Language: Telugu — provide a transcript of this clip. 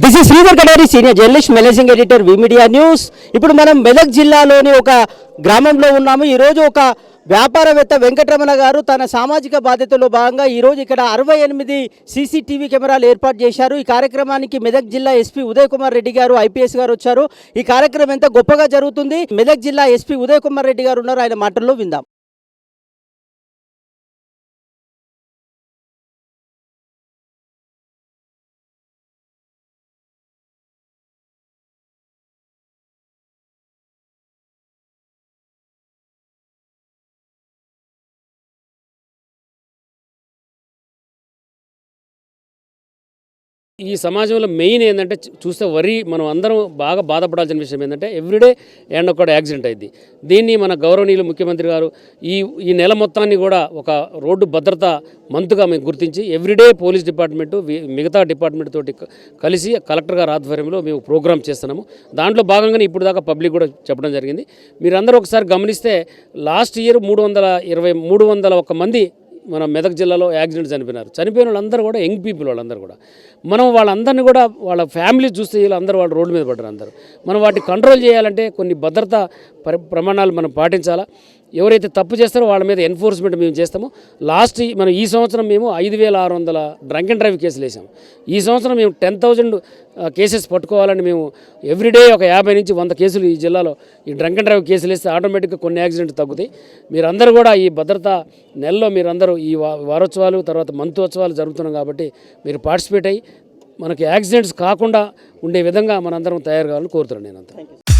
This is Sridhar Kadari senior journalist managing editor V media news ఇప్పుడు మనం మెదక్ జిల్లాలోని ఒక గ్రామంలో ఉన్నాము. ఈరోజు ఒక వ్యాపారవేత్త వెంకటరమణ గారు తన సామాజిక బాధ్యతలో భాగంగా ఈరోజు ఇక్కడ అరవై ఎనిమిది సీసీటీవీ కెమెరాలు ఏర్పాటు చేశారు. ఈ కార్యక్రమానికి మెదక్ జిల్లా ఎస్పీ ఉదయ్ కుమార్ రెడ్డి గారు ఐపీఎస్ గారు వచ్చారు. ఈ కార్యక్రమం ఎంత గొప్పగా జరుగుతుంది? మెదక్ జిల్లా ఎస్పీ ఉదయ్ కుమార్ రెడ్డి గారు ఉన్నారు. ఆయన మాటల్లో విందాం. ఈ సమాజంలో మెయిన్ ఏంటంటే చూస్తే వరి మనం అందరం బాగా బాధపడాల్సిన విషయం ఏంటంటే ఎవ్రీడే అండ్ ఒక యాక్సిడెంట్ అయింది. దీన్ని మన గౌరవనీయులు ముఖ్యమంత్రి గారు ఈ ఈ నెల మొత్తాన్ని కూడా ఒక రోడ్డు భద్రత మంత్గా మేము గుర్తించి ఎవ్రీడే పోలీస్ డిపార్ట్మెంటు మిగతా డిపార్ట్మెంట్ తోటి కలిసి కలెక్టర్ గారి ఆధ్వర్యంలో మేము ప్రోగ్రామ్ చేస్తున్నాము. దాంట్లో భాగంగానే ఇప్పుడు దాకా పబ్లిక్ కూడా చెప్పడం జరిగింది. మీరందరూ ఒకసారి గమనిస్తే లాస్ట్ ఇయర్ మూడు వందల ఇరవై మూడు వందల ఒక మంది మన మెదక్ జిల్లాలో యాక్సిడెంట్ చనిపోయినారు. చనిపోయిన వాళ్ళందరూ కూడా యంగ్ పీపుల్ వాళ్ళందరూ కూడా. మనం వాళ్ళందరినీ కూడా వాళ్ళ ఫ్యామిలీ చూస్తే వీళ్ళందరూ వాళ్ళు రోడ్డు మీద పడ్డారు అందరూ. మనం వాటిని కంట్రోల్ చేయాలంటే కొన్ని భద్రతా ప్రమాణాలు మనం పాటించాలా? ఎవరైతే తప్పు చేస్తారో వాళ్ళ మీద ఎన్ఫోర్స్మెంట్ మేము చేస్తాము. లాస్ట్ ఈ- మనం ఈ సంవత్సరం మేము ఐదు వేల ఆరు వందల డ్రంక్ అండ్ డ్రైవ్ కేసులు వేసాము. ఈ సంవత్సరం మేము టెన్ థౌజండ్ కేసెస్ పట్టుకోవాలని మేము ఎవ్రీడే ఒక యాభై నుంచి వంద కేసులు ఈ జిల్లాలో ఈ డ్రంక్ అండ్ డ్రైవ్ కేసులు వేస్తే ఆటోమేటిక్గా కొన్ని యాక్సిడెంట్ తగ్గుతాయి. మీరందరూ కూడా ఈ భద్రతా నెలలో మీరందరూ ఈ వారోత్సవాలు తర్వాత మంతోత్సవాలు జరుగుతున్నాం కాబట్టి మీరు పార్టిసిపేట్ అయ్యి మనకి యాక్సిడెంట్స్ కాకుండా ఉండే విధంగా మనందరం తయారు కావాలని కోరుతున్నాను నేను అంతా